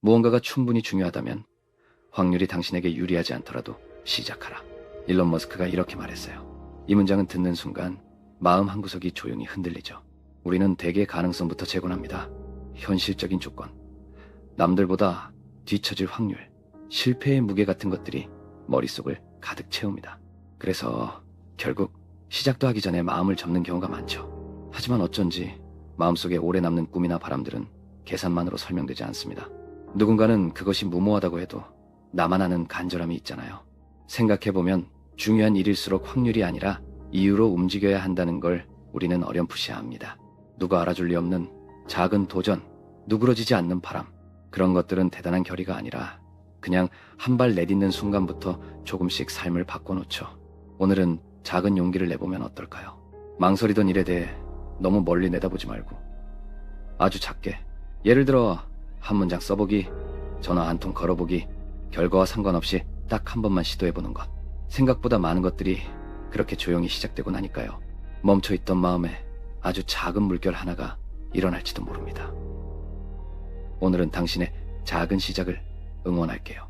무언가가 충분히 중요하다면 확률이 당신에게 유리하지 않더라도 시작하라. 일론 머스크가 이렇게 말했어요. 이 문장은 듣는 순간 마음 한 구석이 조용히 흔들리죠. 우리는 대개의 가능성부터 제공합니다. 현실적인 조건, 남들보다 뒤처질 확률, 실패의 무게 같은 것들이 머릿속을 가득 채웁니다. 그래서 결국 시작도 하기 전에 마음을 접는 경우가 많죠. 하지만 어쩐지 마음속에 오래 남는 꿈이나 바람들은 계산만으로 설명되지 않습니다. 누군가는 그것이 무모하다고 해도 나만 아는 간절함이 있잖아요. 생각해보면 중요한 일일수록 확률이 아니라 이유로 움직여야 한다는 걸 우리는 어렴풋이 압니다. 누가 알아줄 리 없는 작은 도전, 누그러지지 않는 바람, 그런 것들은 대단한 결의가 아니라 그냥 한 발 내딛는 순간부터 조금씩 삶을 바꿔놓죠. 오늘은 작은 용기를 내보면 어떨까요? 망설이던 일에 대해 너무 멀리 내다보지 말고 아주 작게 예를 들어 한 문장 써보기, 전화 한 통 걸어보기, 결과와 상관없이 딱 한 번만 시도해보는 것. 생각보다 많은 것들이 그렇게 조용히 시작되고 나니까요. 멈춰있던 마음에 아주 작은 물결 하나가 일어날지도 모릅니다. 오늘은 당신의 작은 시작을 응원할게요.